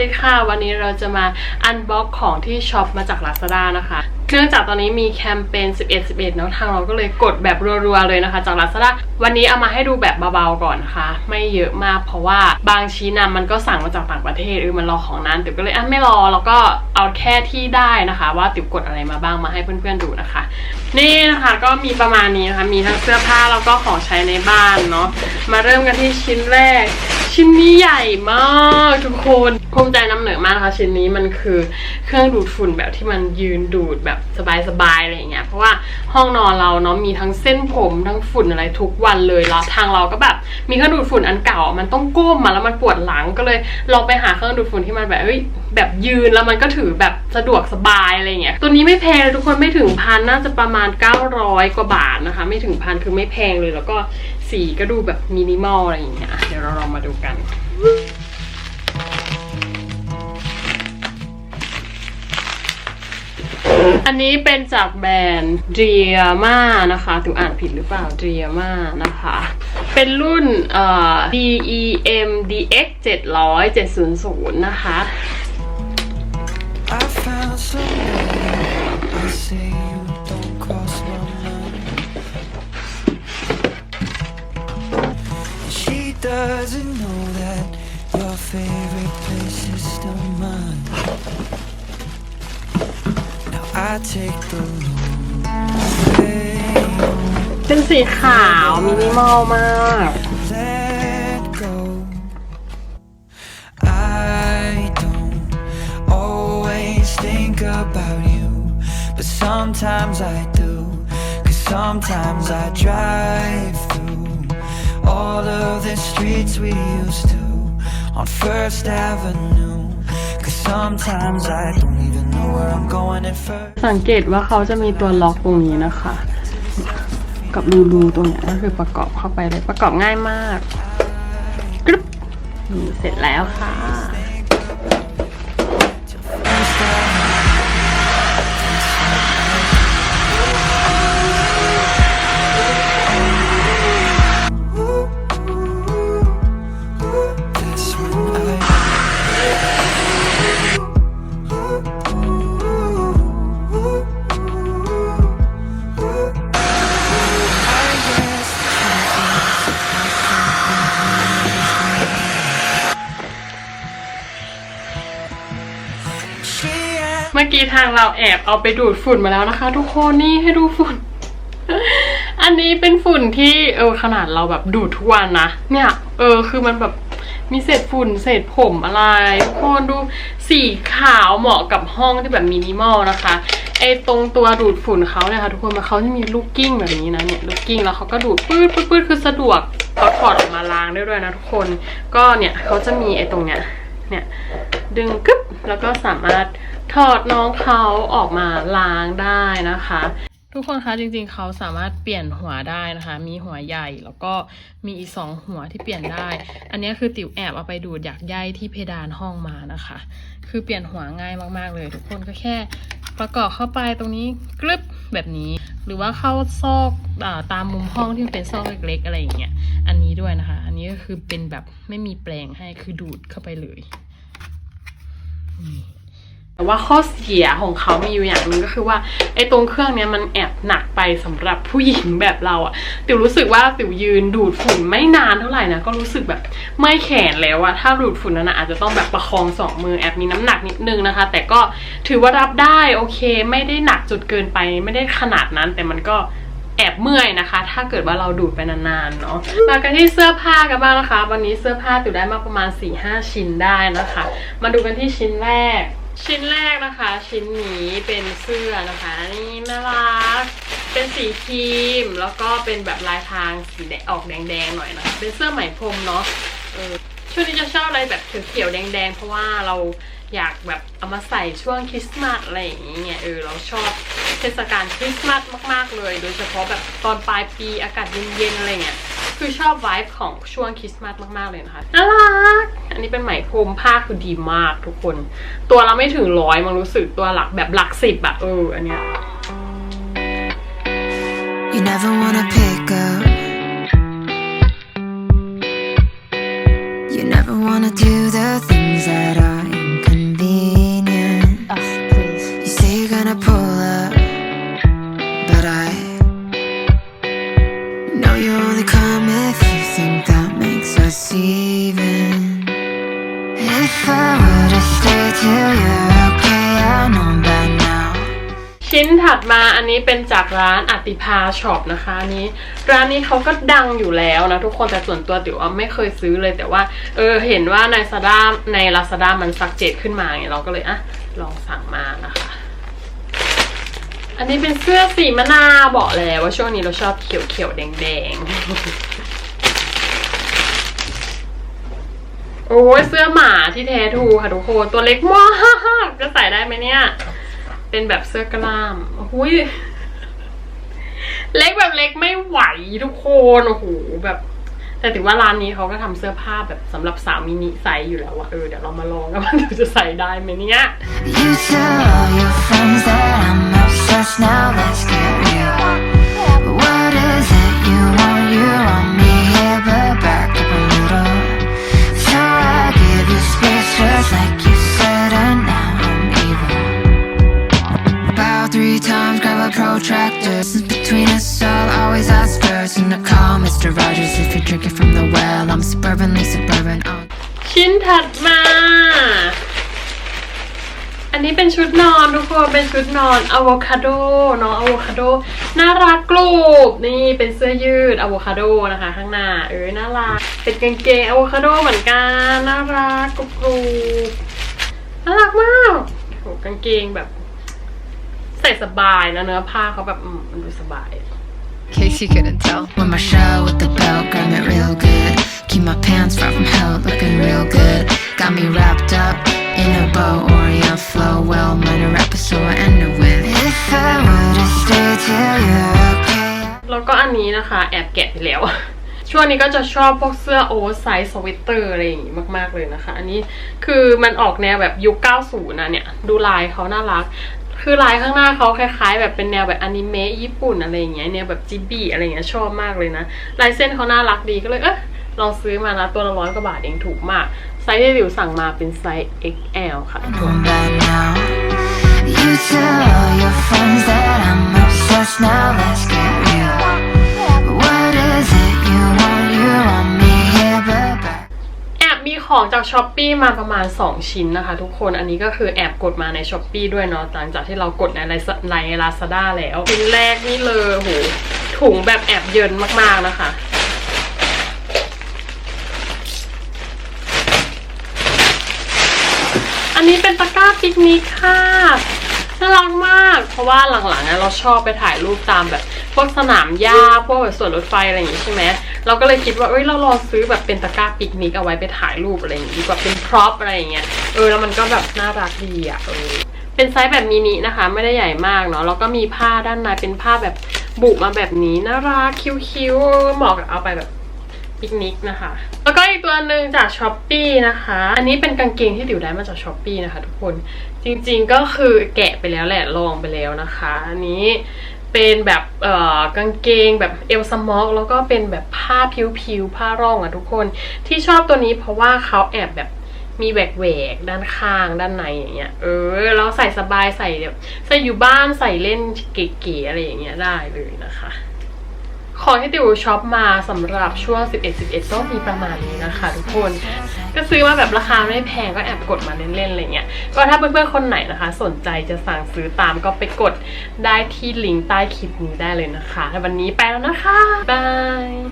ดีค่ะ วันนี้เราจะมาอันบ็อกของที่ช็อปมาจาก Lazada นะคะเนื่องจากตอนนี้มีแคมเปญ 11 11 เนาะทางเราก็เลยกดแบบรัวๆเลยนะคะจาก Lazada วันนี้เอามาให้ดูแบบเบาๆก่อนนะคะ ไม่เยอะมากเพราะว่าบางชิ้นนะมันก็สั่งมาจากต่างประเทศเออมันรอของนั้นติ๋วก็เลยอะไม่รอแล้วก็เอาแค่ที่ได้นะคะ ว่าติ๋วกดอะไรมาบ้างมาให้เพื่อนๆดูนะคะ นี่นะคะก็มีประมาณนี้นะคะมีทั้งเสื้อผ้าแล้วก็ของใช้ในบ้านเนาะมาเริ่มกันที่ชิ้นแรก ชิ้นนี้ใหญ่มากทุกคนภูมิใจนำเหนือมากนะคะชิ้นนี้มันคือเครื่องดูดฝุ่นแบบที่มันยืนดูดแบบสบายๆอะไรอย่างเงี้ยเพราะว่าห้องนอนเราเนาะมีทั้งเส้นผมทั้งฝุ่นอะไรทุกวันเลยแล้วทางเราก็แบบมีเครื่องดูดฝุ่นอันเก่า มันต้องก้มมาแล้วมันปวดหลังก็เลยลองไปหาเครื่องดูดฝุ่นที่มันแบบเอ้ยแบบยืนแล้วมันก็ถือแบบสะดวกสบายอะไรเงี้ย ตัวนี้ไม่แพงทุกคนไม่ถึงพันน่าจะประมาณ 900 กว่าบาทนะคะ ไม่ถึงพันคือไม่แพงเลยแล้วก็สีก็ดูแบบมินิมอลอะไรอย่างเงี้ย เดี๋ยวเราลองมาดูกัน อันนี้เป็นจากแบรนด์ d r i a m a นะคะถึงอ่านผิดหรือเปล่า d r i a m a นะคะ เป็นรุ่นเอ่อ DEM DX 700 700 นะคะ I found somebody. I say you don't doesn't know that your favorite place is still mine. Now I take the long way. เป็นสีขาวมินิมอลมาก Let go. I don't always think about you, but sometimes I do. Cause sometimes I drive through All of the streets we used to on First Avenue. Cause sometimes I don't even know where I'm going at first. สังเกตว่าเขาจะมีตัวล็อกตรงนี้นะคะ กับรูรูตรงเนี้ยก็คือประกอบเข้าไปเลยประกอบง่ายมากกรึ๊บนี่เสร็จแล้วค่ะ มื่อกี้ทางเราแอบเอาไปดูดฝุ่นมาแล้วนะคะ ทุกคนนี่ให้ดูฝุ่น อันนี้เป็นฝุ่นที่เออขนาดเราแบบดูดทุกวันนะเนี่ย เออคือมันแบบมีเศษฝุ่นเศษผมอะไรทุกคนดูสีขาวเหมาะกับห้องที่แบบมินิมอลนะคะไอตรงตัวดูดฝุ่นเขาเนี่ยค่ะทุกคนมันเขาจะมีลูกกิ้งแบบนี้นะเนี่ยลูกกิ้งแล้วเขาก็ดูดปื๊ดปื๊ดปื๊ดคือสะดวกเขาถอดออกมาล้างได้ด้วยนะทุกคน ก็เนี่ยเขาจะมีไอตรงเนี้ยเนี่ยดึงกึ๊บแล้วก็สามารถ ถอดน้องเขาออกมาล้างได้นะคะ ทุกคนคะจริงๆเขาสามารถเปลี่ยนหัวได้นะคะ มีหัวใหญ่แล้วก็มีอีกสองหัวที่เปลี่ยนได้ อันนี้คือติ๋วแอบเอาไปดูดอยากใยที่เพดานห้องมานะคะ คือเปลี่ยนหัวง่ายมากๆเลย ทุกคนก็แค่ประกอบเข้าไปตรงนี้กรึบแบบนี้ หรือว่าเข้าซอกอตามมุมห้องที่เป็นซอกเล็กๆ อะไรอย่างเงี้ยอันนี้ด้วยนะคะ อันนี้ก็คือเป็นแบบไม่มีแปลงให้คือดูดเข้าไปเลย แต่ว่าข้อเสียของเขามีอยู่อย่างหนึ่งก็คือว่าไอ้ตรงเครื่องเนี้ยมันแอบหนักไปสำหรับผู้หญิงแบบเราอะติวรู้สึกว่าติวยืนดูดฝุ่นไม่นานเท่าไหร่นะก็รู้สึกแบบไม่แขนแล้วอะถ้าดูดฝุ่นนั้นอาจจะต้องแบบประคองสองมือแอบมีน้ำหนักนิดนึงนะคะ แต่ก็ถือว่ารับได้โอเค ไม่ได้หนักจนเกินไปไม่ได้ขนาดนั้น แต่มันก็แอบเมื่อยนะคะ ถ้าเกิดว่าเราดูดไปนานๆเนาะมากันที่เสื้อผ้ากันบ้างนะคะ วันนี้เสื้อผ้าติวได้มาประมาณ4ี่ห้าชิ้นได้นะคะ มาดูกันที่ชิ้นแรก ชิ้นแรกนะคะ ชิ้นนี้เป็นเสื้อนะคะนี่น่ารักเป็นสีครีม แล้วก็เป็นแบบลายทางสีแดงออกแดงๆหน่อยนะคะเป็นเสื้อไหมพรมเนาะเออช่วงนี้จะชอบอะไรแบบเขียวๆแดงๆ เพราะว่าเราอยากแบบเอามาใส่ช่วงคริสต์มาสอะไรอย่างเงี้ยเออเราชอบเทศกาลคริสต์มาสมากๆเลย โดยเฉพาะแบบตอนปลายปีอากาศเย็นๆอะไรเงี้ย คือชอบไวฟ์ของช่วงคริสต์มาสมากๆเลยนะคะน่ารัก อันนี้เป็นไหมพรมผ้าคือดีมากทุกคน ตัวเราไม่ถึงร้อยมันรู้สึกตัวหลักแบบหลักสิบอะเอออันเนี้ย You never wanna pick up You never wanna do the things that are inconvenient You say you're gonna pull up ชิ้นถัดมาอันนี้เป็นจากร้านอติภาช็อปนะคะอันนี้ ร้านนี้เขาก็ดังอยู่แล้วนะทุกคนแต่ส่วนตัวติ๋วว่าไม่เคยซื้อเลยแต่ว่า เออเห็นว่าในซาด้าในลาซาด้ามันซักเจตขึ้นมาไงเราก็เลยอะลองสั่งมานะคะ อันนี้เป็นเสื้อสีมะนาวบอกแล้วว่าช่วงนี้เราชอบเขียวเขียวๆแดงแดงๆโอ้ยเสื้อหมาที่แท้ทูค่ะทุกคนตัวเล็กมากจะใส่ได้ไหมเนี่ย เป็นแบบเสื้อกล้ามโอ้ยเล็กแบบเล็กไม่ไหวทุกคนโอ้โหแบบ แต่ถือว่าร้านนี้เขาก็ทำเสื้อผ้าแบบสำหรับสาวมินิไซส์อยู่แล้วอะเออเดี๋ยวเรามาลองกันว่าเราจะใส่ได้ไหมเนี่ย suburbanly suburban. Oh. ชิ้นถัดมา อันนี้เป็นชุดนอนทุกคน เป็นชุดนอนอะโวคาโดน้องอะโวคาโด น่ารักกรูบนี่เป็นเสื้อยืดอะโวคาโดนะคะ ข้างหน้า เอ้ยน่ารัก เป็นกางเกงอะโวคาโดเหมือนกัน น่ารักกรุบกรูบน่ารักมากโหกางเกงแบบ ใส่สบายนะเนื้อผ้าเขาแบบอืมมันดูสบาย In case you couldn't tell. With my shell with the belt, grab it real good. Keep my pants from hell, looking real good. Got me wrapped up in a bow, Orient flow. Well, minor episode I ended with. If I were to stay till you're okay. แล้วก็อันนี้นะคะ แอบแกะไปแล้ว ช่วงนี้ก็จะชอบพวกเสื้อโอเวอร์ไซส์สวิตเตอร์อะไรอย่างงี้มากๆเลยนะคะ อันนี้คือมันออกแนวแบบยุค 90 นะเนี่ย ดูลายเขาน่ารัก คือลายข้างหน้าเขาคล้ายๆ แบบเป็นแนวแบบอนิเมะญี่ปุ่นอะไรอย่างเงี้ยแนวแบบจิบีอะไรอย่างเงี้ยชอบมากเลยนะลายเส้นเขาน่ารักดีก็เลยเออ ลองซื้อมานะตัวละร้อยกว่าบาทเองถูกมาก ไซส์ที่ดิวสั่งมาเป็นไซส์ XL ค่ะ Going bad now. You tell all your friends that I'm obsessed. Now let's get real. What is it you want? You want me here, but back. แอบมีของจากช้อปปีมาประมาณ 2 ชิ้นนะคะทุกคนอันนี้ก็คือแอบกดมาในช้อปปีด้วยเนาะหลังจากที่เรากดในในลาซาด้าแล้วชิ้นแรกนี่เลยโหถุงแบบแอบเยินมากๆนะคะ อันนี้เป็นตะกร้าปิกนิกค่ะน่ารักมาก เพราะว่าหลังๆเนี่ยเราชอบไปถ่ายรูปตามแบบพวกสนามหญ้าพวกแบบสวนรถไฟอะไรอย่างงี้ใช่ไหมเราก็เลยคิดว่าเอ้ยเราลองซื้อแบบเป็นตะกร้าปิกนิกเอาไว้ไปถ่ายรูปอะไรอย่างงี้ดีกว่าเป็นพร็อพอะไรอย่างเงี้ยเออแล้วมันก็แบบน่ารักดีอะเออเป็นไซส์แบบมินินะคะ ไม่ได้ใหญ่มากเนาะแล้วก็มีผ้าด้านในเป็นผ้าแบบบุมาแบบนี้น่ารักคิ้วๆเหมาะกับเอาไปแบบปิกนิกนะคะ แล้วก็ อีกตัวหนึ่งจากช้อปปีนะคะ อันนี้เป็นกางเกงที่ดิวได้มาจากช้อปปีนะคะ ทุกคน จริงๆก็คือแกะไปแล้วแหละ ลองไปแล้วนะคะ อันนี้เป็นแบบเอ่อกางเกงแบบเอลสมอกแล้วก็เป็นแบบผ้าผิวๆผ้าร่องอะทุกคน ที่ชอบตัวนี้เพราะว่าเขาแอบแบบมีแหวกแหวกๆด้านข้างด้านในอย่างเงี้ย เออแล้วใส่สบายใส่แบบใส่อยู่บ้านใส่เล่นเก๋ๆอะไรอย่างเงี้ยได้เลยนะคะ ของที่ติวช็อปมาสำหรับช่วง 11 11 ก็มีประมาณนี้นะคะทุกคน ก็ซื้อมาแบบราคาไม่แพงก็แอบกดมาเล่นๆอะไรเงี้ย ก็ถ้าเพื่อนๆคนไหนนะคะ สนใจจะสั่งซื้อตามก็ไปกดได้ที่ลิงก์ใต้คลิปนี้ได้เลยนะคะแต่วันนี้ไปแล้วนะคะ บาย